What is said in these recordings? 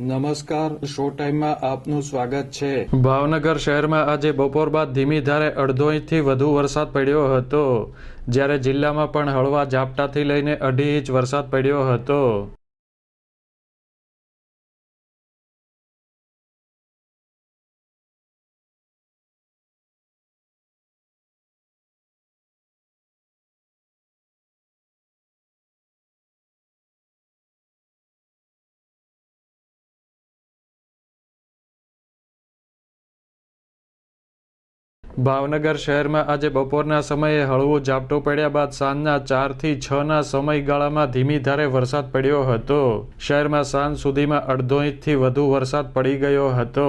નમસ્કાર શો ટાઈમમાં આપનું સ્વાગત છે. ભાવનગર શહેરમાં આજે બપોર બાદ ધીમી ધારે અડધો ઇંચથી વધુ વરસાદ પડ્યો હતો. જ્યારે જિલ્લામાં પણ હળવા ઝાપટાથી લઈને અઢી ઇંચ વરસાદ પડ્યો હતો. ભાવનગર શહેરમાં આજે બપોરના સમયે હળવું ઝાપટો પડ્યા બાદ સાંજના ચારથી છના સમયગાળામાં ધીમી ધારે વરસાદ પડ્યો હતો. શહેરમાં સાંજ સુધીમાં અડધો ઇંચથી વધુ વરસાદ પડી ગયો હતો.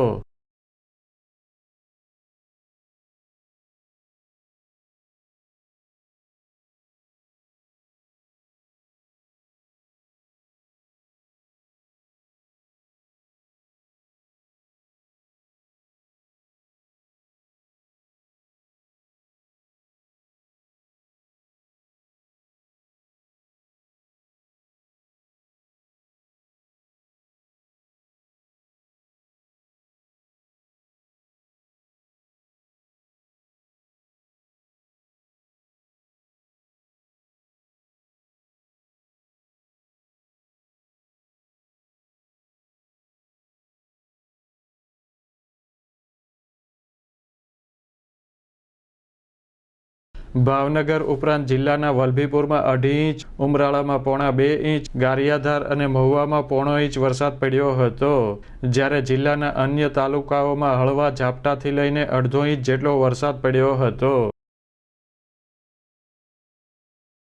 ભાવનગર ઉપરાંત જિલ્લાના વલભીપુરમાં અઢી ઇંચ, ઉમરાળામાં પોણા બે ઇંચ, ગારિયાધાર અને મહુવામાં પોણો ઇંચ વરસાદ પડ્યો હતો. જ્યારે જિલ્લાના અન્ય તાલુકાઓમાં હળવા ઝાપટાથી લઈને અડધો ઇંચ જેટલો વરસાદ પડ્યો હતો.